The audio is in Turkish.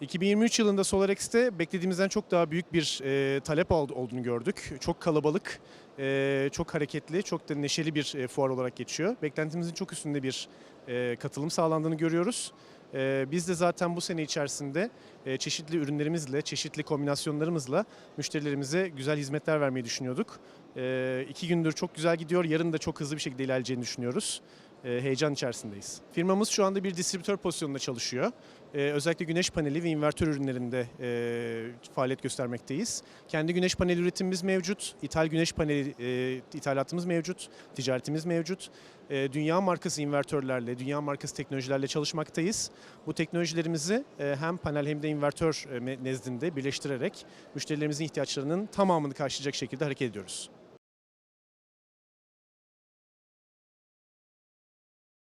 2023 yılında SolarX'te beklediğimizden çok daha büyük bir e, talep ol- olduğunu gördük. Çok kalabalık, e, çok hareketli, çok da neşeli bir e, fuar olarak geçiyor. Beklentimizin çok üstünde bir e, katılım sağlandığını görüyoruz. E, biz de zaten bu sene içerisinde e, çeşitli ürünlerimizle, çeşitli kombinasyonlarımızla müşterilerimize güzel hizmetler vermeyi düşünüyorduk. E, iki gündür çok güzel gidiyor, yarın da çok hızlı bir şekilde ilerleyeceğini düşünüyoruz. E, heyecan içerisindeyiz. Firmamız şu anda bir distribütör pozisyonunda çalışıyor. Ee, özellikle güneş paneli ve invertör ürünlerinde e, faaliyet göstermekteyiz. Kendi güneş paneli üretimimiz mevcut, ithal güneş paneli e, ithalatımız mevcut, ticaretimiz mevcut. E, dünya markası invertörlerle, dünya markası teknolojilerle çalışmaktayız. Bu teknolojilerimizi e, hem panel hem de invertör e, nezdinde birleştirerek müşterilerimizin ihtiyaçlarının tamamını karşılayacak şekilde hareket ediyoruz.